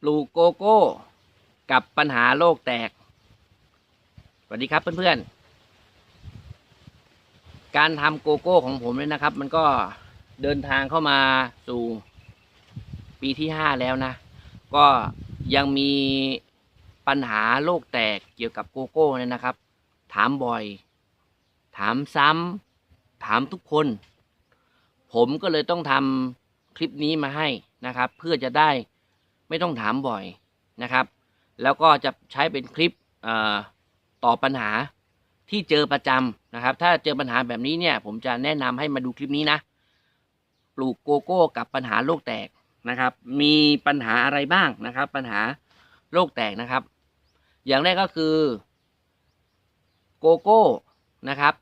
ปลูกโกโก้ กับปัญหาโลกแตก สวัสดีครับเพื่อนๆ การทำโกโก้ของผมเนี่ยนะครับ มันก็เดินทางเข้ามาสู่ปีที่ห้าแล้วนะ ก็ยังมีปัญหาโลกแตกเกี่ยวกับโกโก้เนี่ยนะครับ ถามบ่อย ถามซ้ำถามทุกคน ผมก็เลยต้องทำคลิปนี้มาให้นะครับ เพื่อจะได้ ไม่ต้องถามบ่อยนะครับ แล้วก็จะใช้เป็นคลิปอตอบปัญหาที่เจอประจำนะครับ ถ้าเจอปัญหาแบบนี้เนี่ย ผมจะแนะนำให้มาดูคลิปนี้นะ ปลูกโกโก้กับปัญหาโลกแตกนะครับ มีปัญหาอะไรบ้างนะครับ ปัญหาโลกแตกนะครับ อย่างแรกก็คือโกโก้นะครับ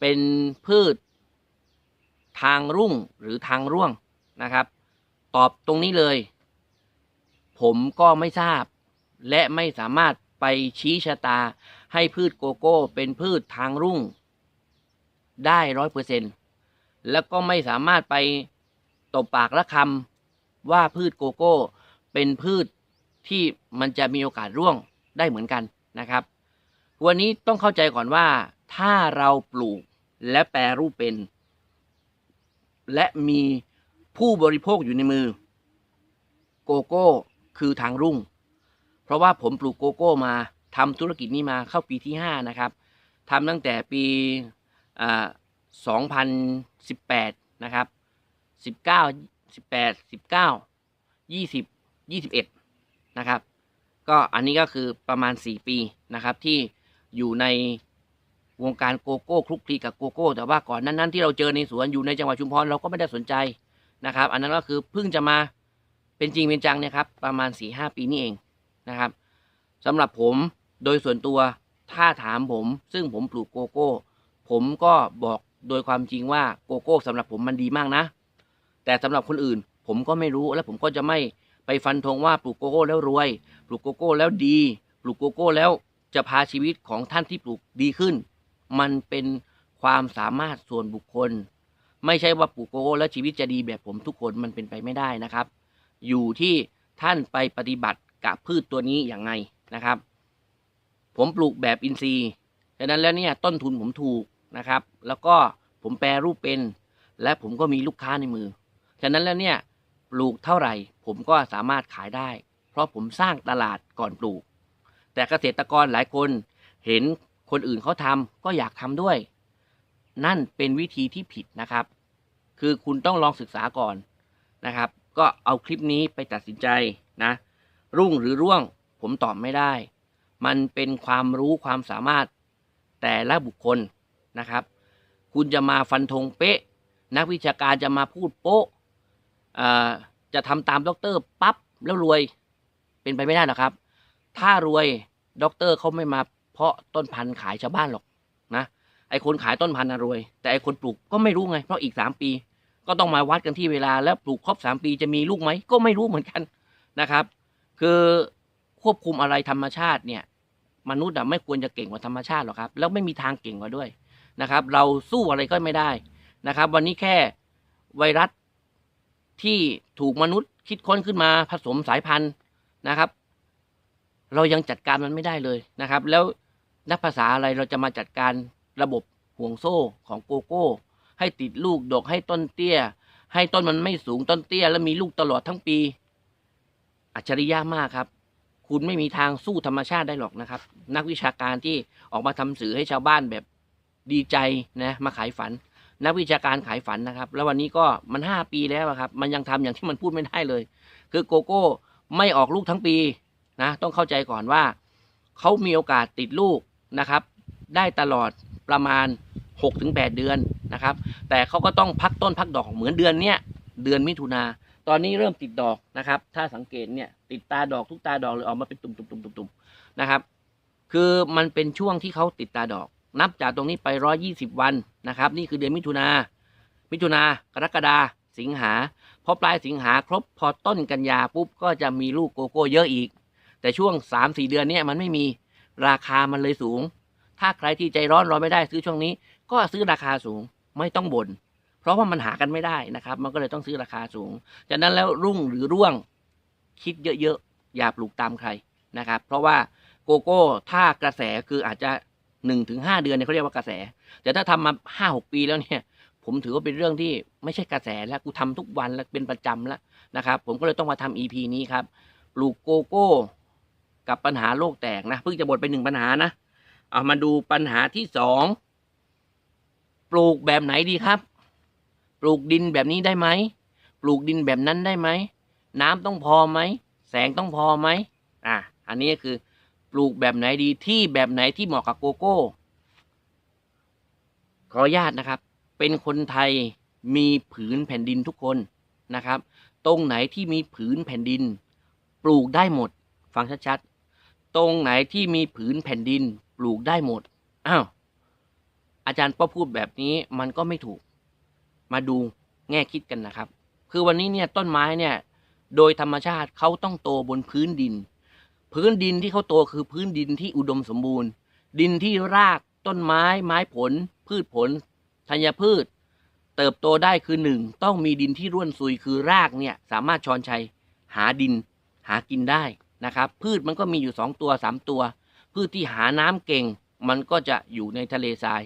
เป็นพืชทางรุ่งหรือทางร่วงนะครับ ตอบตรงนี้เลย ผมก็ไม่ทราบ และไม่สามารถไปชี้ชะตาให้พืชโกโก้เป็นพืชทางรุ่ง ได้ร้อยเปอร์เซ็นแล้วก็ไม่สามารถไปตบปากละคำว่าพืชโกโก้ เป็นพืชที่มันจะมีโอกาสร่วงได้เหมือนกันนะครับ วันนี้ต้องเข้าใจก่อนว่า ถ้าเราปลูกและแปรรูปเป็น และมีผู้บริโภคอยู่ในมือ โกโก้ คือทางรุ่ง เพราะว่าผมปลูกโกโก้มาทำธุรกิจนี้มาเข้าปีที่ห้านะครับทำตั้งแต่ปีอ่า2018 นะครับ 19 18 19 20 21 นะครับ ก็อันนี้ก็คือประมาณ 4 ปีนะครับที่อยู่ในวงการโกโก้คลุกคลีกับโกโก้ แต่ว่าก่อนนั้นนั้นที่เราเจอในสวนอยู่ในจังหวัดชุมพรเราก็ไม่ได้สนใจนะครับ อันนั้นก็คือเพิ่งจะมา เป็นจริงเป็นจังเนี่ยครับ ประมาณ4-5ปีนี่เองนะครับสำหรับผมโดยส่วนตัวถ้าถามผม ซึ่งผมปลูกโกโก้ ผมก็บอกโดยความจริงว่าโกโก้สำหรับผมมันดีมากนะ แต่สำหรับคนอื่น ผมก็ไม่รู้และผมก็จะไม่ไปฟันธงว่าปลูกโกโก้แล้วรวย ปลูกโกโก้แล้วดี ปลูกโกโก้แล้วจะพาชีวิตของท่านที่ปลูกดีขึ้น มันเป็นความสามารถส่วนบุคคล ไม่ใช่ว่าปลูกโกโก้แล้วชีวิตจะดีแบบผมทุกคนมันเป็นไปไม่ได้นะครับ อยู่ที่ท่านไปปฏิบัติกับพืชตัวนี้อย่างไงนะครับ ผมปลูกแบบอินทรีย์ดังนั้นแล้วเนี่ยต้นทุนผมถูกนะครับ แล้วก็ผมแปรรูปเป็น และผมก็มีลูกค้าในมือฉะนั้นแล้วเนี่ยปลูกเท่าไหร่ ผมก็สามารถขายได้ เพราะผมสร้างตลาดก่อนปลูก แต่เกษตรกรหลายคนเห็นคนอื่นเขาทำก็อยากทำด้วย นั่นเป็นวิธีที่ผิดนะครับ คือคุณต้องลองศึกษาก่อนนะครับ ก็เอาคลิปนี้ไปตัดสินใจนะ รุ่งหรือร่วงผมตอบไม่ได้ มันเป็นความรู้ความสามารถแต่ละบุคคลนะครับ คุณจะมาฟันธงเป๊ะ นักวิชาการจะมาพูดโป๊ะจะทำตามด็อกเตอร์ปั๊บแล้วรวยเป็นไปไม่ได้หรอกครับ ถ้ารวยด็อกเตอร์เขาไม่มาเพาะต้นพันธุ์ขายชาวบ้านหรอกนะไอคนขายต้นพันธุ์นะรวย แต่ไอคนปลูกก็ไม่รู้ไง เพราะอีกสามปี ก็ต้องมาวัดกันที่เวลาแล้วปลูกครบสามปีจะมีลูกไหมก็ไม่รู้เหมือนกันนะครับ คือควบคุมอะไรธรรมชาติเนี่ยมนุษย์ไม่ควรจะเก่งกว่าธรรมชาติหรอกครับ แล้วไม่มีทางเก่งกว่าด้วยนะครับ เราสู้อะไรก็ไม่ได้นะครับ วันนี้แค่ไวรัสที่ถูกมนุษย์คิดค้นขึ้นมาผสมสายพันธุ์นะครับ เรายังจัดการมันไม่ได้เลยนะครับ แล้วนักภาษาอะไรเราจะมาจัดการระบบห่วงโซ่ของโกโก้ ให้ติดลูกดกให้ต้นเตี้ย ให้ต้นมันไม่สูงต้นเตี้ย แล้วมีลูกตลอดทั้งปี อัจฉริยะมากครับ คุณไม่มีทางสู้ธรรมชาติได้หรอกนะครับ นักวิชาการที่ออกมาทำสื่อให้ชาวบ้านแบบดีใจนะมาขายฝัน นักวิชาการขายฝันนะครับ แล้ววันนี้ก็มันห้าปีแล้วครับ มันยังทำอย่างที่มันพูดไม่ได้เลย คือโกโก้ไม่ออกลูกทั้งปีนะต้องเข้าใจก่อนว่าเขามีโอกาสติดลูกนะครับ ได้ตลอดประมาณ 6-8เดือนนะครับ แต่เขาก็ต้องพักต้นพักดอกเหมือนเดือนเนี้ยเดือนมิถุนาตอนนี้เริ่มติดดอกนะครับ ถ้าสังเกตเนี่ยติดตาดอกทุกตาดอกเลยออกมาเป็นตุ่มๆๆๆนะครับ คือมันเป็นช่วงที่เขาติดตาดอก นับจากตรงนี้ไปร้อยี่สิบวันนะครับ นี่คือเดือนมิถุนามิถุนากรกฎาสิงหาพอปลายสิงหาครบพอต้นกันยาปุ๊บก็จะมีลูกโกโก้เยอะอีก แต่ช่วงสามสี่เดือนเนี้ยมันไม่มีราคามันเลยสูง ถ้าใครที่ใจร้อนรอไม่ได้ซื้อช่วงนี้ ก็ซื้อราคาสูงไม่ต้องบน่นเพราะว่ามันหากันไม่ได้นะครับ มันก็เลยต้องซื้อราคาสูงจากนั้นแล้วรุ่งหรือร่วงคิดเยอะๆอย่าปลูกตามใครนะครับ เพราะว่าโกโก้ถ้ากระแสคืออาจจะหนึ่งถึงห้าเดือนเนี่ยเขาเรียกว่ากระแส แต่ถ้าทำมาห้าหกปีแล้วเนี่ย ผมถือว่าเป็นเรื่องที่ไม่ใช่กระแสแล้วกูทำทุกวันแล้วเป็นประจำแล้วนะครับ ผมก็เลยต้องมาทำ EP นี้ครับปลูกโกโก้ กับปัญหาโลกแตกนะเพิ่งจะหมดไปหนึ่งปัญหานะเอามาดูปัญหาที่สอง ปลูกแบบไหนดีครับ ปลูกดินแบบนี้ได้ไหม ปลูกดินแบบนั้นได้ไหม น้ำต้องพอไหม แสงต้องพอไหมอะอันนี้ก็คือปลูกแบบไหนดีที่แบบไหนที่เหมาะกับโกโก้ ขออนุญาตนะครับ เป็นคนไทยมีผืนแผ่นดินทุกคนนะครับ ตรงไหนที่มีผืนแผ่นดิน ปลูกได้หมด ฟังชัดๆ ตรงไหนที่มีผืนแผ่นดิน ปลูกได้หมด อ้าว อาจารย์ป้อพูดแบบนี้มันก็ไม่ถูก มาดูแง่คิดกันนะครับ คือวันนี้เนี่ยต้นไม้เนี่ย โดยธรรมชาติเขาต้องโตบนพื้นดิน พื้นดินที่เขาโตคือพื้นดินที่อุดมสมบูรณ์ ดินที่รากต้นไม้ไม้ผล พืชผลธัญพืช เติบโตได้คือหนึ่งต้องมีดินที่ร่วนซุยคือรากเนี่ยสามารถชอนชัยหาดินหากินได้นะครับ พืชมันก็มีอยู่สองตัวสามตัว พืชที่หาน้ำเก่ง มันก็จะอยู่ในทะเลทราย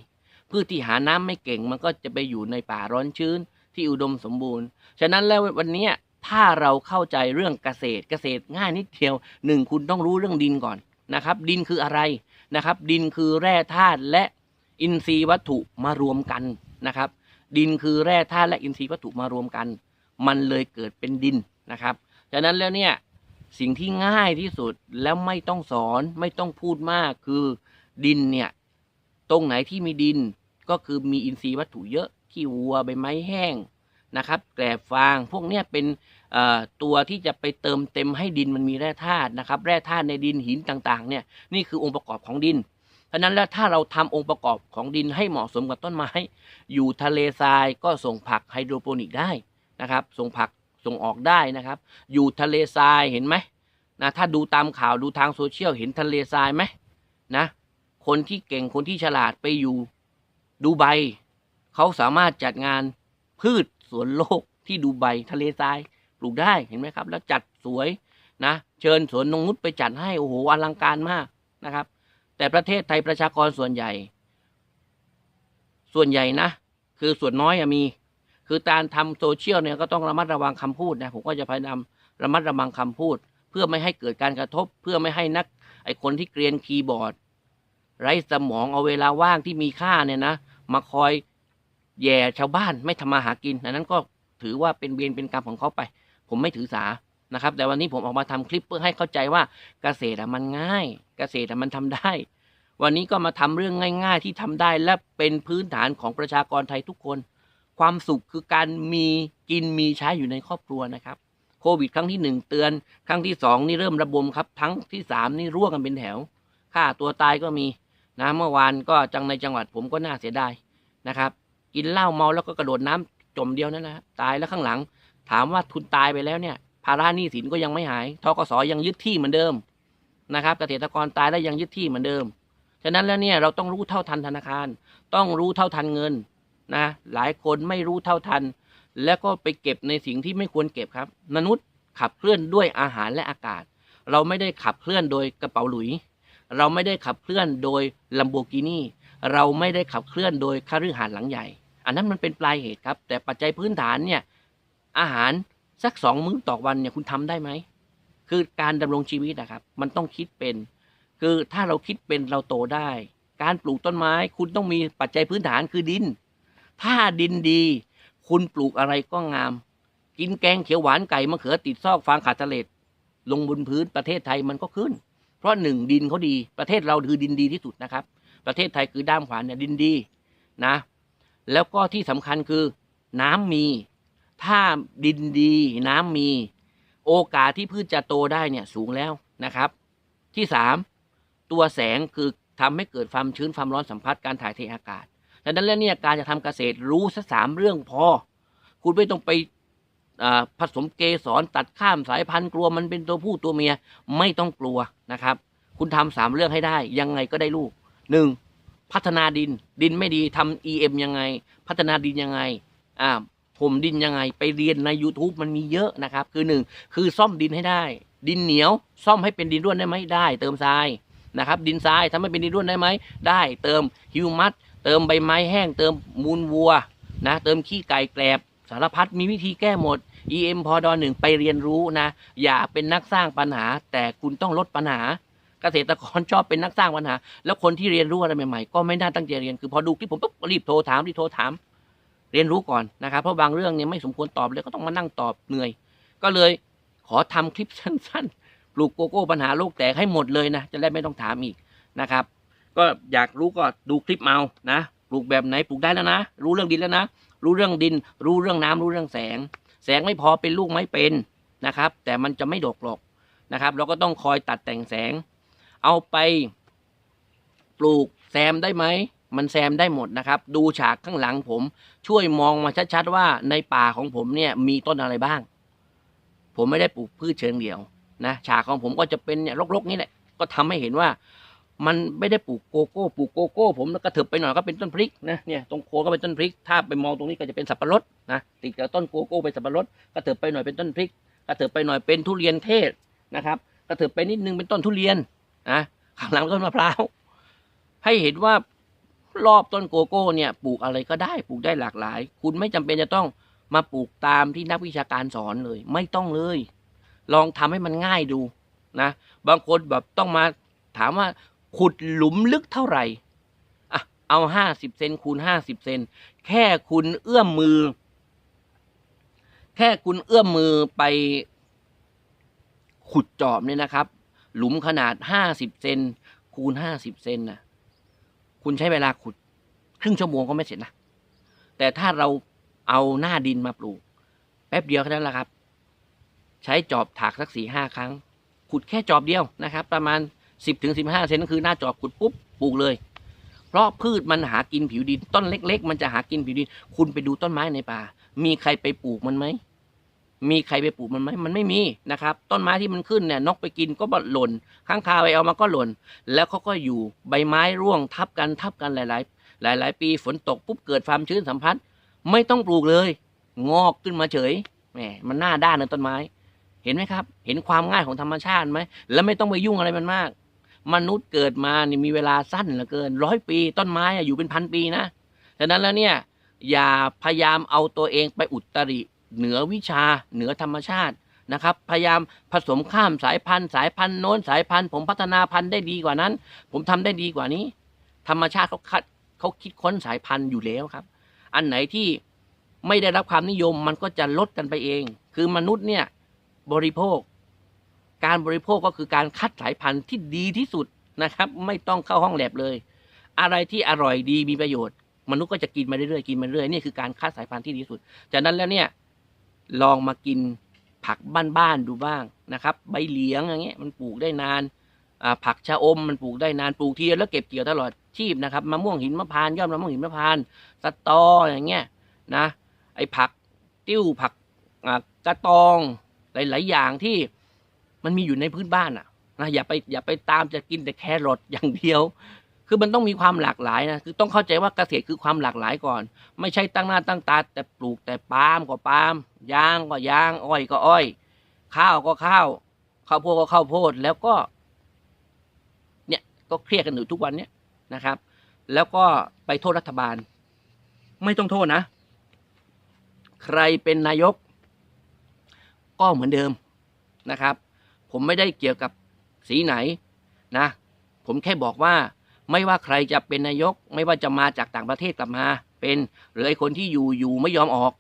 พืชที่หาน้ำไม่เก่งมันก็จะไปอยู่ในป่าร้อนชื้นที่อุดมสมบูรณ์ ฉะนั้นแล้ววันนี้ถ้าเราเข้าใจเรื่องเกษตรเกษตรง่ายนิดเดียวหนึ่งคุณต้องรู้เรื่องดินก่อนนะครับ ดินคืออะไรนะครับ ดินคือแร่ธาตุและอินทรีย์วัตถุมารวมกันนะครับ ดินคือแร่ธาตุและอินทรีย์วัตถุมารวมกัน มันเลยเกิดเป็นดินนะครับฉะนั้นแล้วเนี่ยสิ่งที่ง่ายที่สุดแล้วไม่ต้องสอนไม่ต้องพูดมากคือดินเนี่ยตรงไหนที่มีดิน ก็คือมีอินทรีย์วัตถุเยอะขี้วัวใบไม้แห้งนะครับแกลบฟางพวกเนี้ยเป็นตัวที่จะไปเติมเต็มให้ดินมันมีแร่ธาตุนะครับ แร่ธาตุในดินหินต่างๆ เนี่ยนี่คือองค์ประกอบของดินเพราะนั้นแล้วถ้าเราทำองค์ประกอบของดินให้เหมาะสมกับต้นไม้ อยู่ทะเลทรายก็ส่งผักไฮโดรโปนิกได้นะครับ ส่งผักส่งออกได้นะครับ อยู่ทะเลทรายเห็นไหมนะถ้าดูตามข่าวดูทางโซเชียลเห็นทะเลทรายไหมนะคนที่เก่งคนที่ฉลาดไปอยู่ ดูไบเขาสามารถจัดงานพืชสวนโลกที่ดูไบทะเลทรายปลูกได้เห็นไหมครับ แล้วจัดสวยนะ เชิญสวนนงนุชไปจัดให้โอ้โหอลังการมากนะครับ แต่ประเทศไทยประชากรส่วนใหญ่ ส่วนใหญ่นะ คือส่วนน้อยอมี คือการทำโซเชียลเนี่ยก็ต้องระมัดระวังคำพูดนะผมก็จะพยายามระมัดระวังคำพูด เพื่อไม่ให้เกิดการกระทบ เพื่อไม่ให้นักไอคนที่เกรียนคีย์บอร์ด ไร้สมองเอาเวลาว่างที่มีค่าเนี่ยนะ มาคอยแย่ชาวบ้านไม่ทำมาหากินอันนั้นก็ถือว่าเป็นเวรเป็นกรรมของเขาไป ผมไม่ถือสานะครับ แต่วันนี้ผมออกมาทำคลิปเพื่อให้เข้าใจว่าเกษตรมันง่าย เกษตรมันทำได้ วันนี้ก็มาทำเรื่องง่าย ๆ ที่ทำได้และเป็นพื้นฐานของประชากรไทยทุกคน ความสุขคือการมีกินมีใช้อยู่ในครอบครัวนะครับโควิดครั้งที่หนึ่งเตือน ครั้งที่สองนี่เริ่มระบมครับ ทั้งที่สามนี่ร่วงกันเป็นแถวฆ่าตัวตายก็มี นะเมื่อวานก็จังในจังหวัดผมก็น่าเสียดายนะครับ กินเหล้าเมาแล้วก็กระโดดน้ำจมเดียวนั่นแหละตายแล้วข้างหลัง ถามว่าทุนตายไปแล้วเนี่ยภาระหนี้สินก็ยังไม่หายทกสยังยึดที่เหมือนเดิมนะครับเกษตรกรตายแล้วยังยึดที่เหมือนเดิมฉะนั้นแล้วเนี่ยเราต้องรู้เท่าทันธนาคาร ต้องรู้เท่าทันเงินนะหลายคนไม่รู้เท่าทัน แล้วก็ไปเก็บในสิ่งที่ไม่ควรเก็บครับมนุษย์ขับเคลื่อนด้วยอาหารและอากาศ เราไม่ได้ขับเคลื่อนโดยกระเป๋าหลุย เราไม่ได้ขับเคลื่อนโดยลัมโบกินีเราไม่ได้ขับเคลื่อนโดยคฤหาสน์หลังใหญ่ อันนั้นมันเป็นปลายเหตุครับ แต่ปัจจัยพื้นฐานเนี่ยอาหารสักสองมื้อต่อวันเนี่ยคุณทำได้ไหมคือการดำรงชีวิตนะครับ มันต้องคิดเป็น คือถ้าเราคิดเป็นเราโตได้ การปลูกต้นไม้ คุณต้องมีปัจจัยพื้นฐานคือดิน ถ้าดินดี คุณปลูกอะไรก็งาม กินแกงเขียวหวานไก่มะเขือติดซอกฟางขาดทะเลดลงบนพื้นประเทศไทยมันก็ขึ้น ราะหนึ่งดินเขาดีประเทศเราคือดินดีที่สุดนะครับ ประเทศไทยคือด้ามขวานเนี่ยดินดีนะ แล้วก็ที่สำคัญคือน้ำมี ถ้าดินดี น้ำมี โอกาสที่พืชจะโตได้เนี่ยสูงแล้วนะครับ ที่สามตัวแสงคือทำให้เกิดความชื้นความร้อนสัมผัสการถ่ายเทอากาศดังนั้นแล้วเนี่ยการจะทำเกษตรรู้สักสามเรื่องพอ คุณไม่ต้องไป ผสมเกสรตัดข้ามสายพันธุ์กลัวมันเป็นตัวผู้ตัวเมียไม่ต้องกลัวนะครับ คุณทำสามเรื่องให้ได้ ยังไงก็ได้ลูกหนึ่งพัฒนาดินดินไม่ดีทำ EM ยังไง พัฒนาดินยังไงอ่าถมดินยังไง ไปเรียนใน YouTube มันมีเยอะนะครับ คือหนึ่งคือซ่อมดินให้ได้ ดินเหนียว ซ่อมให้เป็นดินร่วนได้ไหมได้ เติมทรายนะครับ ดินทรายทำให้เป็นดินร่วนได้ไหมได้ เติมฮิวมัสเติมใบไม้แห้ง เติมมูลวัวนะเติมขี้ไก่แกลบ สารพัดมีวิธีแก้หมด EM พอดอหนึ่งไปเรียนรู้นะ อย่าเป็นนักสร้างปัญหา แต่คุณต้องลดปัญหา เกษตรกรชอบเป็นนักสร้างปัญหา แล้วคนที่เรียนรู้อะไรใหม่ๆ ก็ไม่น่าตั้งใจเรียนคือพอดูคลิปผมปุ๊บรีบโทรถามรีบโทรถาม เรียนรู้ก่อนนะครับเพราะบางเรื่องเนี่ยไม่สมควรตอบเลยก็ต้องมานั่งตอบเหนื่อย ก็เลยขอทำคลิปสั้นๆปลูกโกโก้ปัญหาโลกแตกให้หมดเลยนะจะได้ไม่ต้องถามอีกนะครับ ก็อยากรู้ก็ดูคลิปเอานะปลูกแบบไหนปลูกได้แล้วนะ รู้เรื่องดินแล้วนะ รู้เรื่องดิน รู้เรื่องน้ำรู้เรื่องแสง แสงไม่พอเป็นลูกไม้เป็นนะครับ แต่มันจะไม่ดกหรอกนะครับ เราก็ต้องคอยตัดแต่งแสง เอาไปปลูกแซมได้ไหมมันแซมได้หมดนะครับ ดูฉากข้างหลังผม ช่วยมองมาชัดๆว่าในป่าของผมเนี่ยมีต้นอะไรบ้าง ผมไม่ได้ปลูกพืชเชิงเดี่ยวนะฉากของผมก็จะเป็นเนี่ยรกๆนี่แหละก็ทำให้เห็นว่า มันไม่ได้ปลูกโกโก้ปลูกโกโก้ ผมแล้วก็เถิบไปหน่อยก็เป็นต้นพริกนะเนี่ยตรงโคนก็เป็นต้นพริก ถ้าไปมองตรงนี้ก็จะเป็นสับปะรดนะติดกับต้นโกโก้เป็นสับปะรดก็เถิบไปหน่อยเป็นต้นพริกก็เถิบไปหน่อยเป็นทุเรียนเทศนะครับก็เถิบไปนิดนึงเป็นต้นทุเรียนนะข้างหลังต้นมะพร้าวให้เห็นว่ารอบต้นโกโก้เนี่ยปลูกอะไรก็ได้ปลูกได้หลากหลาย คุณไม่จำเป็นจะต้องมาปลูกตามที่นักวิชาการสอนเลย ไม่ต้องเลย ลองทำให้มันง่ายดูนะ บางคนแบบต้องมาถามว่า ขุดหลุมลึกเท่าไหร่อะเอาห้าสิบเซนคูณห้าสิบเซนแค่คุณเอื้อมมือ แค่คุณเอื้อมมือไปขุดจอบเนี่ยนะครับ หลุมขนาดห้าสิบเซนคูณห้าสิบเซนนะคุณใช้เวลาขุด ครึ่งชั่วโมงก็ไม่เสร็จนะ แต่ถ้าเราเอาหน้าดินมาปลูก แป๊บเดียวแค่นั้นแหละครับ ใช้จอบถากสักสี่ห้าครั้ง ขุดแค่จอบเดียวนะครับ ประมาณ สิบถึงสิบห้าเซนก็คือหน้าจอบขุดปุ๊บปลูกเลย เพราะพืชมันหากินผิวดิน ต้นเล็ก ๆ มันจะหากินผิวดิน คุณไปดูต้นไม้ในป่า มีใครไปปลูกมันไหมมีใครไปปลูกมันไหมมันไม่มีนะครับ ต้นไม้ที่มันขึ้นเนี่ยนกไปกินก็หล่นข้างคาไปเอามาก็หล่น แล้วเขาก็อยู่ใบไม้ร่วงทับกันทับกันหลาย ๆหลาย ๆ ปีฝนตกปุ๊บเกิดความชื้นสัมพัทธ์ไม่ต้องปลูกเลย งอกขึ้นมาเฉยแหมมันหน้าด้านในต้นไม้ เห็นไหมครับ เห็นความง่ายของธรรมชาติไหมแล้วไม่ต้องไปยุ่งอะไรมันมาก นุษย์เกิดมานี่มีเวลาสั้นเหลือเกินร้อยปี ต้นไม้อะอยู่เป็นพันปีนะฉะนั้นแล้วเนี่ยอย่าพยายามเอาตัวเองไปอุตริเหนือวิชาเหนือธรรมชาตินะครับ พยายามผสมข้ามสายพันธุ์ สายพันธุ์โน้นสายพันธุ์ ผมพัฒนาพันธุ์ได้ดีกว่านั้น ผมทำได้ดีกว่านี้ ธรรมชาติเขาคัดเขาคิดค้นสายพันธุ์อยู่แล้วครับ อันไหนที่ไม่ได้รับความนิยมมันก็จะลดกันไปเอง คือมนุษย์เนี่ยบริโภค การบริโภคก็คือการคัดสายพันธุ์ที่ดีที่สุดนะครับ ไม่ต้องเข้าห้องแลบเลย อะไรที่อร่อยดีมีประโยชน์ มนุษย์ก็จะกินมาเรื่อยๆกินมาเรื่อยนี่คือการคัดสายพันธุ์ที่ดีที่สุด จากนั้นแล้วเนี่ยลองมากินผักบ้านๆดูบ้างนะครับใบเหลียงอย่างเงี้ยมันปลูกได้นานผักชะอมมันปลูกได้นานปลูกทีเดียวแล้วเก็บเกี่ยวตลอดชีพนะครับมะม่วงหินมะพร้านต์ยอดมะม่วงหินมะพร้านต์สตออย่างเงี้ยนะไอผักติ้วผักกระตองหลาย ๆ อย่างที่ มันมีอยู่ในพื้นบ้านอะนะอย่าไปอย่าไปตามจะกินแต่แครอทอย่างเดียว คือมันต้องมีความหลากหลายนะคือต้องเข้าใจว่าเกษตรคือความหลากหลายก่อน ไม่ใช่ตั้งหน้าตั้งตา แต่ปลูกแต่ปาล์มก็ปาล์มยางก็ยางอ้อยก็อ้อย ข้าวก็ข้าวข้าวโพดก็ข้าวโพดแล้วก็ เนี่ยก็เครียดกันอยู่ทุกวันเนี้ยนะครับ แล้วก็ไปโทษรัฐบาล ไม่ต้องโทษนะ ใครเป็นนายก ก็เหมือนเดิมนะครับ ผมไม่ได้เกี่ยวกับสีไหนนะ ผมแค่บอกว่าไม่ว่าใครจะเป็นนายก ไม่ว่าจะมาจากต่างประเทศกลับมาเป็นหรือไอ้คนที่อยู่อยู่ไม่ยอมออก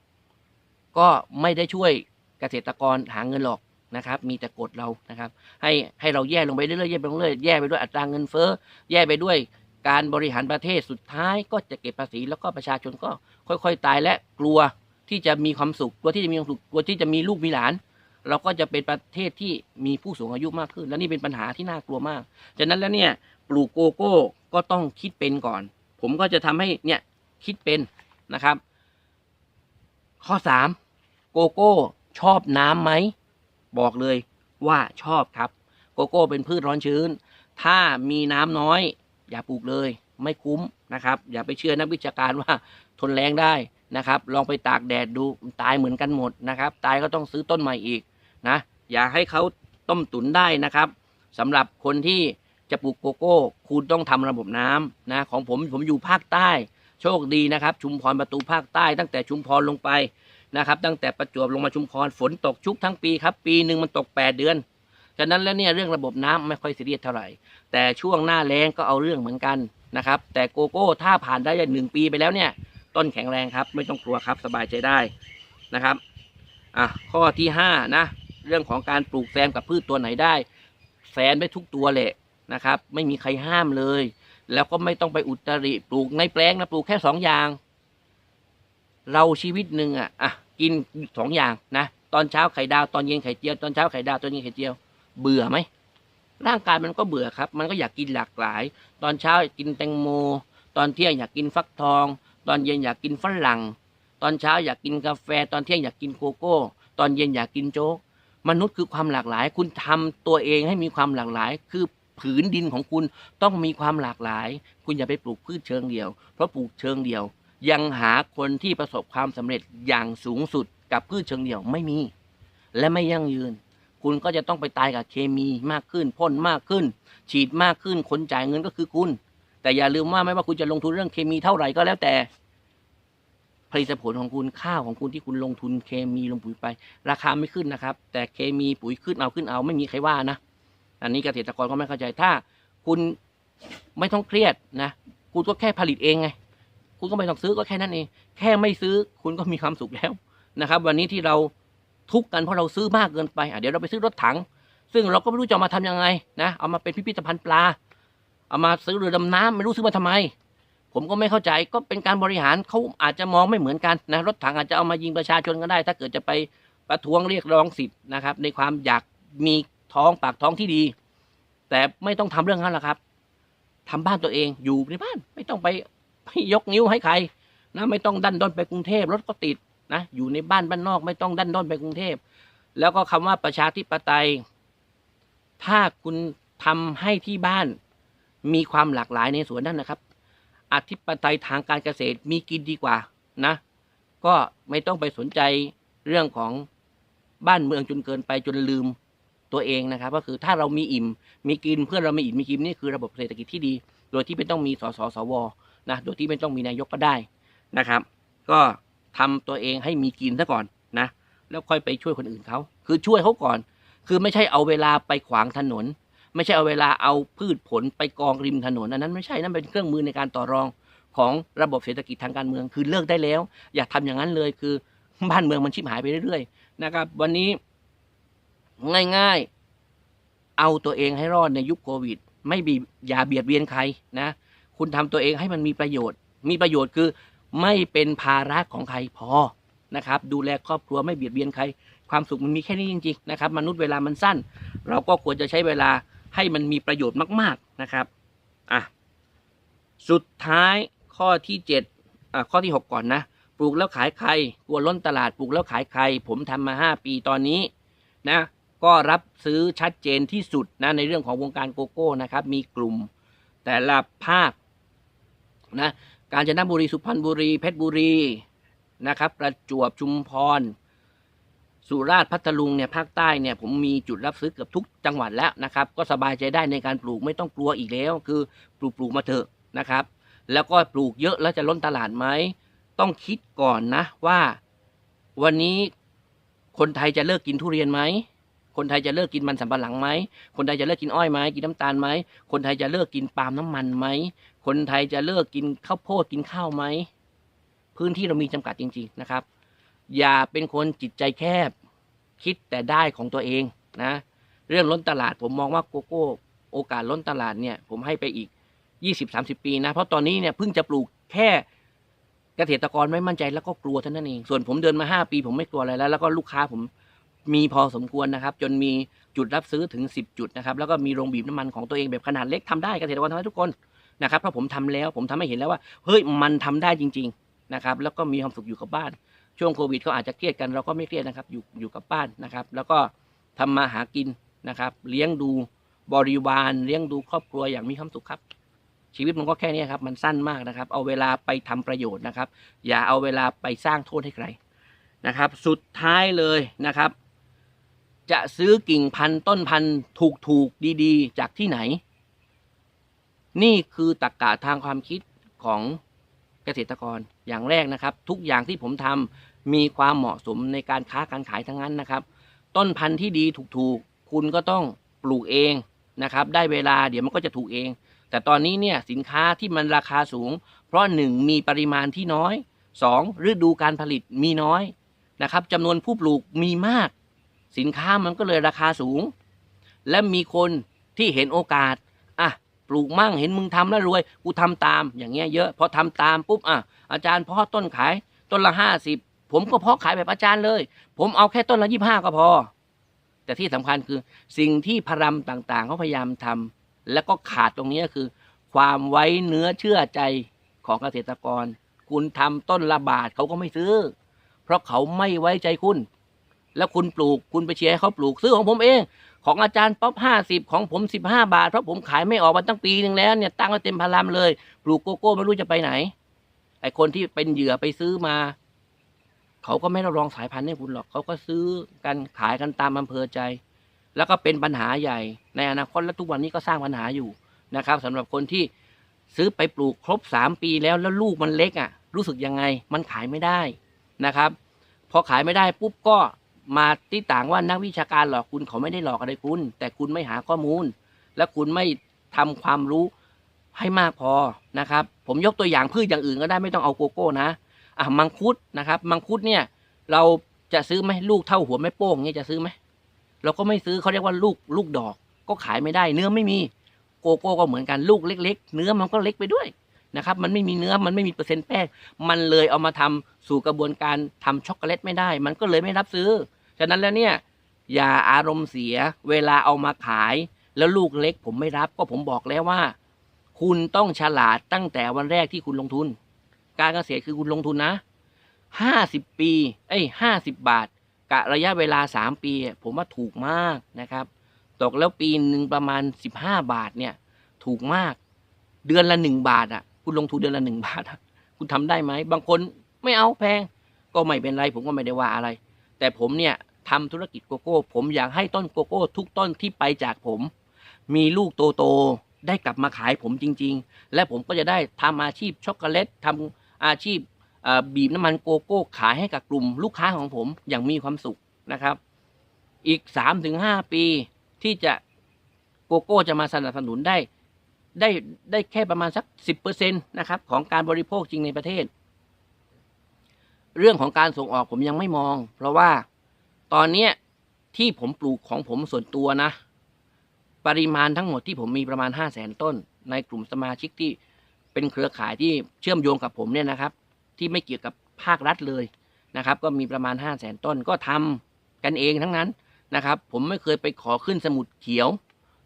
ก็ไม่ได้ช่วยเกษตรกรหาเงินหรอกนะครับ มีแต่กดเรานะครับ ให้ให้เราแย่ลงไปเรื่อยๆแย่ไปเรื่อยๆแย่ไปด้วยอัตราเงินเฟ้อแย่ไปด้วยการบริหารประเทศสุดท้ายก็จะเก็บภาษีแล้วก็ประชาชนก็ค่อย ๆ ตายและกลัวที่จะมีความสุขกลัวที่จะมีความสุขกลัวที่จะมีลูกมีหลาน เราก็จะเป็นประเทศที่มีผู้สูงอายุมากขึ้น และนี่เป็นปัญหาที่น่ากลัวมากฉะนั้นแล้วเนี่ยปลูกโกโก้ก็ต้องคิดเป็นก่อน ผมก็จะทำให้เนี่ยคิดเป็นนะครับ ข้อสามโกโก้ชอบน้ำไหม บอกเลยว่าชอบครับ โกโก้เป็นพืชร้อนชื้น ถ้ามีน้ำน้อย อย่าปลูกเลย ไม่คุ้มนะครับ อย่าไปเชื่อนักวิชาการว่าทนแรงได้นะครับ ลองไปตากแดดดูตายเหมือนกันหมดนะครับ ตายก็ต้องซื้อต้นใหม่อีก นะอย่าให้เขาต้มตุ๋นได้นะครับสำหรับคนที่จะปลูกโกโก้ คุณต้องทำระบบน้ำนะของผมผมอยู่ภาคใต้ โชคดีนะครับ ชุมพรประตูภาคใต้ ตั้งแต่ชุมพรลงไปนะครับ ตั้งแต่ประจวบลงมาชุมพรฝนตกชุกทั้งปีครับ ปีหนึ่งมันตก 8 เดือนฉะนั้นแล้วเนี่ยเรื่องระบบน้ำไม่ค่อยเรียสเท่าไหร่ แต่ช่วงหน้าแล้งก็เอาเรื่องเหมือนกันนะครับ แต่โกโก้ถ้าผ่านได้หนึ่งปีไปแล้วเนี่ย ต้นแข็งแรงครับ ไม่ต้องกลัวครับสบายใจได้นะครับอะข้อที่ห้านะ เรื่องของการปลูกแซมกับพืชตัวไหนได้แซมได้ทุกตัวแหละนะครับ ไม่มีใครห้ามเลย แล้วก็ไม่ต้องไปอุตริปลูกในแปลงนะปลูกแค่สองอย่าง เราชีวิตหนึ่งอะอะกินสองอย่างนะตอนเช้าไข่ดาวตอนเย็นไข่เจียวตอนเช้าไข่ดาวตอนเย็นไข่เจียว เบื่อไหมร่างกายมันก็เบื่อครับ มันก็อยากกินหลากหลาย ตอนเช้ากินแตงโม ตอนเที่ยงอยากกินฟักทอง ตอนเย็นอยากกินฝรั่ง ตอนเช้าอยากกินกาแฟ ตอนเที่ยงอยากกินโกโก้ ตอนเย็นอยากกินโจ๊ก มนุษย์คือความหลากหลาย คุณทำตัวเองให้มีความหลากหลาย คือผืนดินของคุณต้องมีความหลากหลาย คุณอย่าไปปลูกพืชเชิงเดียว เพราะปลูกเชิงเดียว ยังหาคนที่ประสบความสำเร็จอย่างสูงสุดกับพืชเชิงเดียวไม่มี และไม่ยั่งยืน คุณก็จะต้องไปตายกับเคมีมากขึ้นพ่นมากขึ้น ฉีดมากขึ้นคนจ่ายเงินก็คือคุณ แต่อย่าลืมว่าไม่ว่าคุณจะลงทุนเรื่องเคมีเท่าไหร่ก็แล้วแต่ ผลิตผลของคุณข้าวของคุณที่คุณลงทุนเคมีลงปุ๋ยไป ราคาไม่ขึ้นนะครับ แต่เคมีปุ๋ยขึ้นเอาขึ้นเอาไม่มีใครว่านะ อันนี้เกษตรกรก็ไม่เข้าใจถ้า คุณไม่ต้องเครียดนะ คุณก็แค่ผลิตเองไง คุณก็ไม่ต้องซื้อก็แค่นั้นเอง แค่ไม่ซื้อคุณก็มีความสุขแล้วนะครับ วันนี้ที่เราทุกข์กันเพราะเราซื้อมากเกินไปเดี๋ยวเราไปซื้อรถถัง ซึ่งเราก็ไม่รู้จะมาทำยังไงนะ เอามาเป็นพิพิธภัณฑ์ปลา เอามาซื้อเรือดำน้ำไม่รู้ซื้อมาทำไม ผมก็ไม่เข้าใจก็เป็นการบริหารเขาอาจจะมองไม่เหมือนกันนะรถถังอาจจะเอามายิงประชาชนก็ได้ ถ้าเกิดจะไปประท้วงเรียกร้องสิทธิ์นะครับ ในความอยากมีท้องปากท้องที่ดี แต่ไม่ต้องทำเรื่องนั้นหรอกครับทำบ้านตัวเองอยู่ในบ้าน ไม่ต้องไปไปยกนิ้วให้ใครนะไม่ต้องดันด้นไปกรุงเทพรถก็ติดนะอยู่ในบ้านบ้านนอก ไม่ต้องดันด้นไปกรุงเทพแล้วก็คำว่าประชาธิปไตย ถ้าคุณทำให้ที่บ้านมีความหลากหลายในสวนนั่นนะครับ อธิปไตยทางการเกษตรมีกินดีกว่านะ ก็ไม่ต้องไปสนใจเรื่องของบ้านเมืองจนเกินไปจนลืมตัวเองนะครับ ก็คือถ้าเรามีอิ่ม มีกินเพื่อนเรามีอิ่มมีกินนี่คือระบบเศรษฐกิจที่ดี โดยที่ไม่ต้องมีสสสวนะโดยที่ไม่ต้องมีนายกก็ได้นะครับ ก็ทำตัวเองให้มีกินซะก่อนนะ แล้วค่อยไปช่วยคนอื่นเขาคือช่วยเขาก่อน คือไม่ใช่เอาเวลาไปขวางถนน ไม่ใช่เอาเวลาเอาพืชผลไปกองริมถนนอันนั้นไม่ใช่นั่นเป็นเครื่องมือในการต่อรองของระบบเศรษฐกิจทางการเมือง คือเลิกได้แล้ว อย่าทำอย่างนั้นเลยคือบ้านเมืองมันชิบหายไปเรื่อยๆนะครับ วันนี้ง่ายๆ เอาตัวเองให้รอดในยุคโควิด ไม่บีบอย่าเบียดเบียนใครนะ คุณทำตัวเองให้มันมีประโยชน์ มีประโยชน์คือไม่เป็นภาระของใครพอนะครับ ดูแลครอบครัวไม่เบียดเบียนใคร ความสุขมันมีแค่นี้จริงๆนะครับ มนุษย์เวลามันสั้น เราก็ควรจะใช้เวลา ให้มันมีประโยชน์มากๆนะครับอะสุดท้ายข้อที่เจ็ดอะข้อที่หกก่อนนะ ปลูกแล้วขายใครกลัวล้นตลาดปลูกแล้วขายใคร ผมทำมาห้าปีตอนนี้นะก็รับซื้อชัดเจนที่สุดนะในเรื่องของวงการโกโก้นะครับ มีกลุ่มแต่ละภาคนะกาญจนบุรีสุพรรณบุรีเพชรบุรีนะครับ ประจวบชุมพร สุราษฎร์พัทลุงเนี่ยภาคใต้เนี่ยผมมีจุดรับซื้อเกือบทุกจังหวัดแล้วนะครับก็สบายใจได้ในการปลูกไม่ต้องกลัวอีกแล้ว คือปลูกปลูกมาเถอะนะครับ แล้วก็ปลูกเยอะแล้วจะล้นตลาดไหมต้องคิดก่อนนะว่า วันนี้คนไทยจะเลิกกินทุเรียนไหมคนไทยจะเลิกกินมันสำปะหลังไหม คนไทยจะเลิกกินอ้อยไหม กินน้ำตาลไหม คนไทยจะเลิกกินปาล์มน้ำมันไหม คนไทยจะเลิกกินข้าวโพดกินข้าวไหม พื้นที่เรามีจำกัดจริง ๆ นะครับ อย่าเป็นคนจิตใจแคบ คิดแต่ได้ของตัวเองนะ เรื่องล้นตลาดผมมองว่าโกโก้โอกาสล้นตลาดเนี่ย ผมให้ไปอีกยี่สิบสามสิบปีนะ เพราะตอนนี้เนี่ยเพิ่งจะปลูกแค่เกษตรกรไม่มั่นใจแล้วก็กลัวเท่านั้นเอง ส่วนผมเดินมาห้าปี ผมไม่กลัวอะไรแล้ว แล้วก็ลูกค้าผมมีพอสมควรนะครับ จนมีจุดรับซื้อถึงสิบจุดนะครับ แล้วก็มีโรงบีบน้ำมันของตัวเองแบบขนาดเล็กทำได้เกษตรกรทำได้ทุกคนนะครับเพราะผมทำแล้ว ผมทำให้เห็นแล้วว่า เฮ้ยมันทำได้จริง ๆนะครับ แล้วก็มีความสุขอยู่กับบ้าน ช่วงโควิดเขาอาจจะเครียดกันเราก็ไม่เครียดนะครับ อยู่อยู่กับบ้านนะครับ แล้วก็ทำมาหากินนะครับ เลี้ยงดูบริวารเลี้ยงดูครอบครัวอย่างมีความสุขครับ ชีวิตมันก็แค่นี้ครับ มันสั้นมากนะครับ เอาเวลาไปทำประโยชน์นะครับ อย่าเอาเวลาไปสร้างโทษให้ใครนะครับ สุดท้ายเลยนะครับ จะซื้อกิ่งพันธุ์ต้นพันธุ์ถูกๆดีๆ จากที่ไหน นี่คือตรกกะทางความคิดของเกษตรกร อย่างแรกนะครับ ทุกอย่างที่ผมทำมีความเหมาะสมในการค้าการขายทั้งนั้นนะครับ ต้นพันธุ์ที่ดีถูกๆ คุณก็ต้องปลูกเองนะครับ ได้เวลาเดี๋ยวมันก็จะถูกเอง แต่ตอนนี้เนี่ยสินค้าที่มันราคาสูง เพราะหนึ่งมีปริมาณที่น้อยสองฤดูการผลิตมีน้อยนะครับจำนวนผู้ปลูกมีมาก สินค้ามันก็เลยราคาสูง และมีคนที่เห็นโอกาสอะ ปลูกมั่งเห็นมึงทำแล้วรวย กูทำตามอย่างเงี้ยเยอะพอทำตามปุ๊บอะอาจารย์เพาะต้นขายต้นละห้าสิบผมก็เพาะขายแบบอาจารย์เลย ผมเอาแค่ต้นละยี่ห้าก็พอ แต่ที่สำคัญคือสิ่งที่พรำต่างๆเขาพยายามทำแล้วก็ขาดตรงนี้ก็คือ ความไว้เนื้อเชื่อใจของเกษตรกร คุณทำต้นละบาทเขาก็ไม่ซื้อ เพราะเขาไม่ไว้ใจคุณ แล้วคุณปลูกคุณไปเชียร์ให้เขาปลูกซื้อของผมเอง ของอาจารย์ป๊อปห้าสิบของผมสิบห้าบาท เพราะผมขายไม่ออกมาตั้งปีหนึ่งแล้วเนี่ยตั้งไว้เต็มพารามเลย ปลูกโกโก้ไม่รู้จะไปไหน ไอคนที่เป็นเหยื่อไปซื้อมา เขาก็ไม่รับรองสายพันธุ์ให้คุณหรอก เขาก็ซื้อกันขายกันตามอำเภอใจ แล้วก็เป็นปัญหาใหญ่ ในอนาคตและทุกวันนี้ก็สร้างปัญหาอยู่นะครับสำหรับคนที่ซื้อไปปลูกครบสามปีแล้วแล้วลูกมันเล็กอะ รู้สึกยังไง มันขายไม่ได้นะครับ พอขายไม่ได้ปุ๊บก็ มาที่ต่างว่านักวิชาการหลอกคุณเขาไม่ได้หลอกอะไรคุณ แต่คุณไม่หาข้อมูล และคุณไม่ทำความรู้ให้มากพอนะครับ ผมยกตัวอย่างพืชอย่างอื่นก็ได้ไม่ต้องเอาโกโก้นะอะมังคุดนะครับ มังคุดเนี่ย เราจะซื้อไหมลูกเท่าหัวแม่โป้งเนี่ยจะซื้อไหมเราก็ไม่ซื้อเขาเรียกว่าลูกลูกดอก ก็ขายไม่ได้ เนื้อไม่มีโกโก้ก็เหมือนกันลูกเล็ก ๆ เนื้อมันก็เล็กไปด้วยนะครับ มันไม่มีเนื้อมันไม่มีเปอร์เซ็นต์แป้งมันเลยเอามาทำสู่กระบวนการทำช็อกโกแลตไม่ได้ มันก็เลยไม่รับซื้อ ฉะนั้นแล้วเนี่ยอย่าอารมณ์เสียเวลาเอามาขาย แล้วลูกเล็กผมไม่รับก็ผมบอกแล้วว่า คุณต้องฉลาดตั้งแต่วันแรกที่คุณลงทุน การเกษตรคือคุณลงทุนนะห้าสิบปี เอ้ยห้าสิบบาท กะระยะเวลาสามปี ผมว่าถูกมากนะครับ ตกแล้วปีหนึ่งประมาณสิบห้าบาทเนี่ย ถูกมาก เดือนละหนึ่งบาทอะ คุณลงทุนเดือนละหนึ่งบาทคุณทำได้ไหม บางคนไม่เอาแพง ก็ไม่เป็นไร ผมก็ไม่ได้ว่าอะไร แต่ผมเนี่ย ทำธุรกิจโกโก้ ผมอยากให้ต้นโกโก้ ทุกต้นที่ไปจากผม มีลูกโตๆได้กลับมาขายผมจริง ๆ และผมก็จะได้ทำอาชีพช็อกโกแลตทำอาชีพบีบน้ำมันโกโก้ขายให้กับกลุ่มลูกค้าของผมอย่างมีความสุขนะครับ อีกสามถึงห้าปีที่จะโกโก้จะมาสนับสนุนได้ได้ได้แค่ประมาณสักสิบเปอร์เซ็นตนะครับของการบริโภคจริงในประเทศ เรื่องของการส่งออกผมยังไม่มอง เพราะว่า ตอนเนี้ยที่ผมปลูกของผมส่วนตัวนะ ปริมาณทั้งหมดที่ผมมีประมาณห้าแสนต้น ในกลุ่มสมาชิกที่เป็นเครือข่ายที่เชื่อมโยงกับผมเนี่ยนะครับ ที่ไม่เกี่ยวกับภาครัฐเลยนะครับ ก็มีประมาณห้าแสนต้นก็ทำกันเองทั้งนั้นนะครับ ผมไม่เคยไปขอขึ้นสมุดเขียว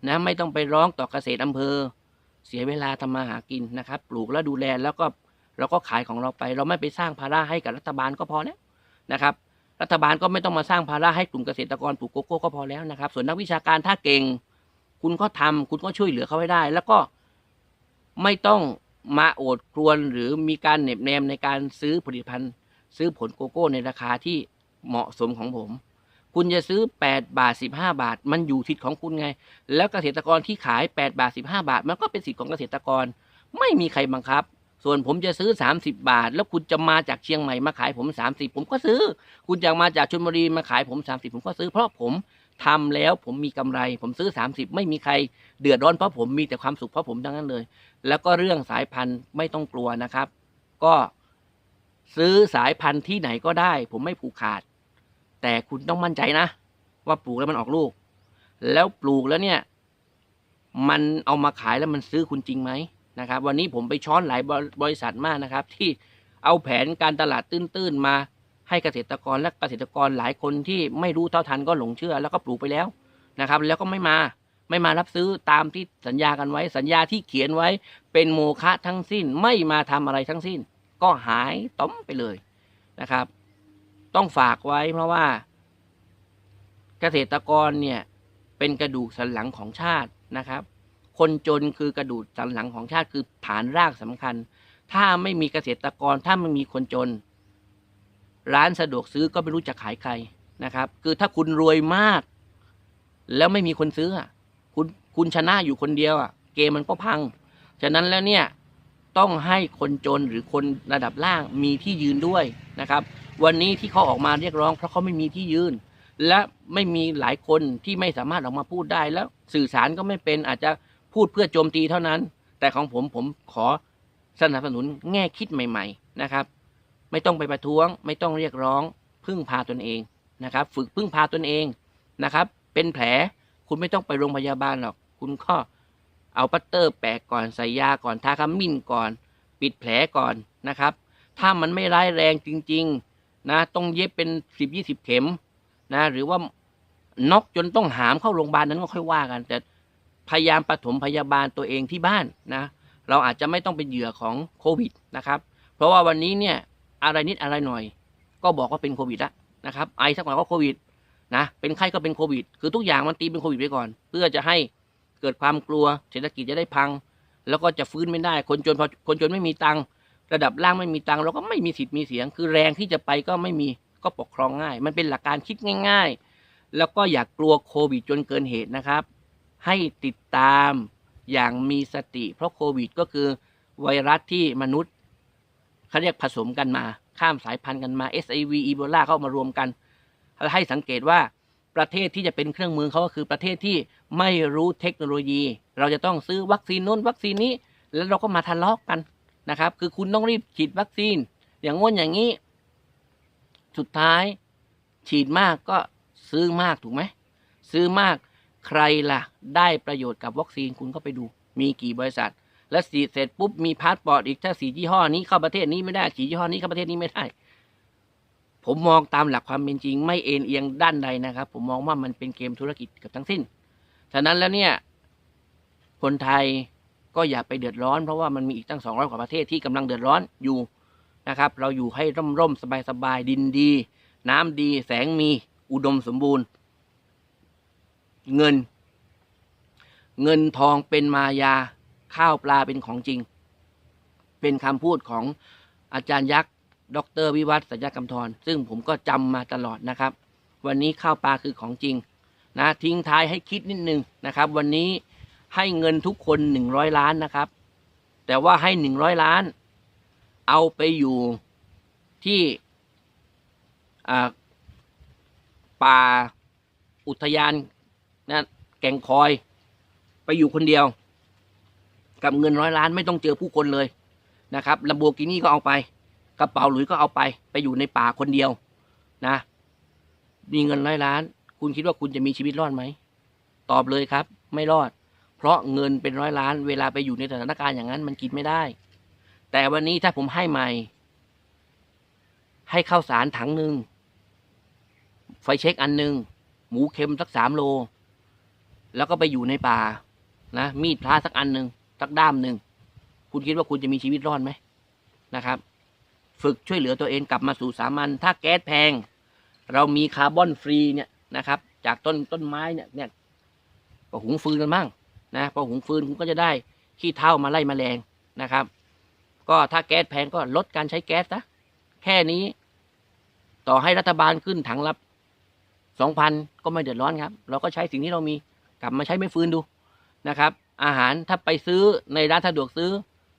นะไม่ต้องไปร้องต่อเกษตรอำเภอ เสียเวลาทำมาหากินนะครับ ปลูกแล้วดูแลแล้วก็เราก็ขายของเราไป เราไม่ไปสร้างภาระให้กับรัฐบาลก็พอแล้วนะครับ รัฐบาลก็ไม่ต้องมาสร้างภาระให้กลุ่มเกษตรกรปลูกโกโก้ก็พอแล้วนะครับ ส่วนนักวิชาการถ้าเก่ง คุณก็ทำคุณก็ช่วยเหลือเขาไว้ได้ แล้วก็ไม่ต้องมาโอดครวญหรือมีการเหน็บแนมในการซื้อผลิตภัณฑ์ ซื้อผลโกโก้ในราคาที่เหมาะสมของผม คุณจะซื้อ 8 บาท 15 บาท มันอยู่สิทธิ์ของคุณไง แล้วเกษตรกรที่ขาย 8 บาท 15 บาท มันก็เป็นสิทธิ์ของเกษตรกร ไม่มีใครบังคับ ส่วนผมจะซื้อ 30 บาท แล้วคุณจะมาจากเชียงใหม่มาขายผม 30 ผมก็ซื้อ คุณอยากมาจากชลบุรีมาขายผม 30 ผมก็ซื้อ เพราะผมทำแล้วผมมีกำไร ผมซื้อ 30 ไม่มีใครเดือดร้อนเพราะผมมีแต่ความสุขเพราะผมทั้งนั้นเลย แล้วก็เรื่องสายพันธุ์ไม่ต้องกลัวนะครับ ก็ซื้อสายพันธุ์ที่ไหนก็ได้ ผมไม่ผูกขาด แต่คุณต้องมั่นใจนะ ว่าปลูกแล้วมันออกลูก แล้วปลูกแล้วเนี่ย มันเอามาขายแล้วมันซื้อคุณจริงไหม นะครับ วันนี้ผมไปช้อนหลายบริษัทมากนะครับ ที่เอาแผนการตลาดตื้นๆมาให้เกษตรกรและเกษตรกรหลายคนที่ไม่รู้เท่าทันก็หลงเชื่อแล้วก็ปลูกไปแล้วนะครับ แล้วก็ไม่มาไม่มารับซื้อตามที่สัญญากันไว้ สัญญาที่เขียนไว้เป็นโมฆะทั้งสิ้นไม่มาทำอะไรทั้งสิ้น ก็หายต้มไปเลยนะครับ ต้องฝากไว้เพราะว่า เกษตรกรเนี่ยเป็นกระดูกสันหลังของชาตินะครับ คนจนคือกระดูกสันหลังของชาติคือฐานรากสำคัญ ถ้าไม่มีเกษตรกรถ้าไม่มีคนจน ร้านสะดวกซื้อก็ไม่รู้จะขายใครนะครับ คือถ้าคุณรวยมาก แล้วไม่มีคนซื้ออคุณคุณชนะอยู่คนเดียวอะเกมมันก็พัง ฉะนั้นแล้วเนี่ยต้องให้คนจนหรือคนระดับล่างมีที่ยืนด้วยนะครับ วันนี้ที่เขาออกมาเรียกร้อง เพราะเขาไม่มีที่ยืน และไม่มีหลายคนที่ไม่สามารถออกมาพูดได้แล้วสื่อสารก็ไม่เป็นอาจจะ พูดเพื่อโจมตีเท่านั้น แต่ของผมผมขอสนับสนุนแง่คิดใหม่ ๆนะครับ ไม่ต้องไปประท้วง ไม่ต้องเรียกร้อง พึ่งพาตนเองนะครับ ฝึกพึ่งพาตนเองนะครับ เป็นแผลคุณไม่ต้องไปโรงพยาบาลหรอก คุณก็เอาปัตเตอร์แปะก่อนใส่ยาก่อนทาขมิ้นก่อน ปิดแผลก่อนนะครับ ถ้ามันไม่ร้ายแรงจริง ๆ นะ ต้องเย็บเป็นสิบยี่สิบเข็มนะ หรือว่าน็อกจนต้องหามเข้าโรงพยาบาลนั้นก็ค่อยว่ากันแต่ พยายามปฐมพยาบาลตัวเองที่บ้านนะเราอาจจะไม่ต้องเป็นเหยื่อของโควิดนะครับเพราะว่าวันนี้เนี่ยอะไรนิดอะไรหน่อย ก็บอกว่าเป็นโควิดแล้วนะครับไอสักหน่อยก็โควิดนะเป็นไข้ก็เป็นโควิด คือทุกอย่างมันตีเป็นโควิดไปก่อน เพื่อจะให้เกิดความกลัวเศรษฐกิจจะได้พัง แล้วก็จะฟื้นไม่ได้ คนจนพอคนจนไม่มีตังค์ระดับล่างไม่มีตังค์เราก็ไม่มีสิทธิ์มีเสียง คือแรงที่จะไปก็ไม่มีก็ปกครองง่าย มันเป็นหลักการคิดง่าย ๆ แล้วก็อย่ากกลัวโควิดจนเกินเหตุนะครับ ให้ติดตามอย่างมีสติ เพราะโควิดก็คือไวรัสที่มนุษย์เขาเรียกผสมกันมา ข้ามสายพันธุ์กันมา SIV อีโบลาเข้ามารวมกัน ให้สังเกตว่าประเทศที่จะเป็นเครื่องมือเขาก็คือประเทศที่ไม่รู้เทคโนโลยี เราจะต้องซื้อวัคซีนนู้นวัคซีนนี้ แล้วเราก็มาทะเลาะกกันนะครับ คือคุณต้องรีบฉีดวัคซีน อย่างง้นอย่างนี้ สุดท้ายฉีดมากก็ซื้อมากถูกไหม ซื้อมาก ใครล่ะ ได้ประโยชน์กับวัคซีนคุณก็ไปดู มีกี่บริษัท และฉีเสร็จปุ๊บมีพาสปอร์ตอีกถ้าสียี่ห้อนี้เข้าประเทศนี้ไม่ได้สียี่ห้อนี้เข้าประเทศนี้ไม่ได้ ผมมองตามหลักความเป็นจริง ไม่เอ็นเอียงด้านใดนะครับ ผมมองว่ามันเป็นเกมธุรกิจกับทั้งสิ้นฉะนั้นแล้วเนี่ย คนไทยก็อย่าไปเดือดร้อน เพราะว่ามันมีอีกตั้งสองร้อยกว่าประเทศที่กำลังเดือดร้อนอยู่นะครับ เราอยู่ให้ร่มร่มสบายสบายดินดี น้ำดีแสงมีอุดมสมบูรณ์ เงิน เงินทองเป็นมายาข้าวปลาเป็นของจริง เป็นคำพูดของอาจารย์ยักษ์ ดร วิวัฒน์สัญญากรรมธรซึ่งผมก็จำมาตลอดนะครับ วันนี้ข้าวปลาคือของจริงนะทิ้งท้ายให้คิดนิดนึงนะครับ วันนี้ให้เงินทุกคนหนึ่งร้อยล้านนะครับ แต่ว่าให้หนึ่งร้อยล้าน เอาไปอยู่ที่อ่าป่าอุทยาน นะแก่งคอย ไปอยู่คนเดียว กับเงินร้อยล้านไม่ต้องเจอผู้คนเลยนะครับลัมโบกินี่ก็เอาไป กระเป๋าหลุยก็เอาไป ไปอยู่ในป่าคนเดียวนะ มีเงินร้อยล้าน คุณคิดว่าคุณจะมีชีวิตรอดไหม ตอบเลยครับ ไม่รอด เพราะเงินเป็นร้อยล้าน เวลาไปอยู่ในสถานการณ์อย่างนั้นมันกินไม่ได้ แต่วันนี้ถ้าผมให้ใหม่ ให้ข้าวสารถังหนึ่งไฟเช็คอันหนึ่งหมูเค็มสักสามโล แล้วก็ไปอยู่ในป่านะมีดพระสักอันหนึ่งสักด้ามหนึ่งคุณคิดว่าคุณจะมีชีวิตรอดไหมนะครับ ฝึกช่วยเหลือตัวเองกลับมาสู่สามัญถ้าแก๊สแพง เรามีคาร์บอนฟรีเนี่ยนะครับ จากต้นต้นไม้เนี่ยเนี่ยก็หุงฟืนกันบ้างนะพอหุงฟืนคุณก็จะได้ขี้เถ้ามาไล่แมลงนะครับ ก็ถ้าแก๊สแพงก็ลดการใช้แก๊สนะแค่นี้ ต่อให้รัฐบาลขึ้นถังละสองพันก็ไม่เดือดร้อนครับ เราก็ใช้สิ่งที่เรามี กลับมาใช้ไม่ฟื้นดูนะครับ อาหารถ้าไปซื้อในร้านสะดวกซื้อ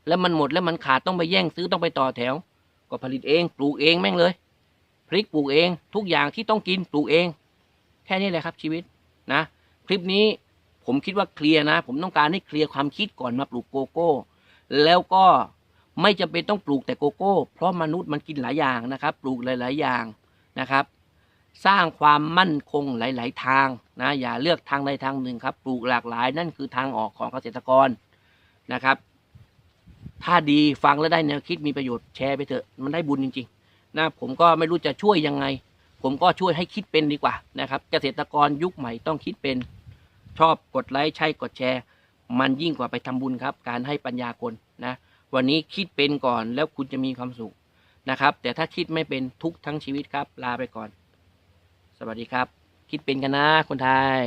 แล้วมันหมดแล้วมันขาดต้องไปแย่งซื้อต้องไปต่อแถว ก็ผลิตเองปลูกเองแม่งเลย พริกปลูกเองทุกอย่างที่ต้องกินปลูกเอง แค่นี้แหละครับชีวิตนะ คลิปนี้ผมคิดว่าเคลียร์นะ ผมต้องการให้เคลียร์ความคิดก่อนมาปลูกโกโก้ แล้วก็ไม่จำเป็นต้องปลูกแต่โกโก้ เพราะมนุษย์มันกินหลายอย่างนะครับ ปลูกหลาย ๆ อย่างนะครับ สร้างความมั่นคงหลาย ๆ ทางนะอย่าเลือกทางใดทางหนึ่งครับ ปลูกหลากหลายนั่นคือทางออกของเกษตรกรนะครับ ถ้าดีฟังแล้วได้แนวคิดมีประโยชน์แชร์ไปเถอะมันได้บุญจริง ๆ นะผมก็ไม่รู้จะช่วยยังไง ผมก็ช่วยให้คิดเป็นดีกว่านะครับเกษตรกรยุคใหม่ต้องคิดเป็นชอบกดไลค์ใช่กดแชร์ มันยิ่งกว่าไปทำบุญครับ การให้ปัญญาคนนะวันนี้คิดเป็นก่อนแล้วคุณจะมีความสุขนะครับ แต่ถ้าคิดไม่เป็นทุกทั้งชีวิตครับลาไปก่อน สวัสดีครับ คิดเป็นกันนะคนไทย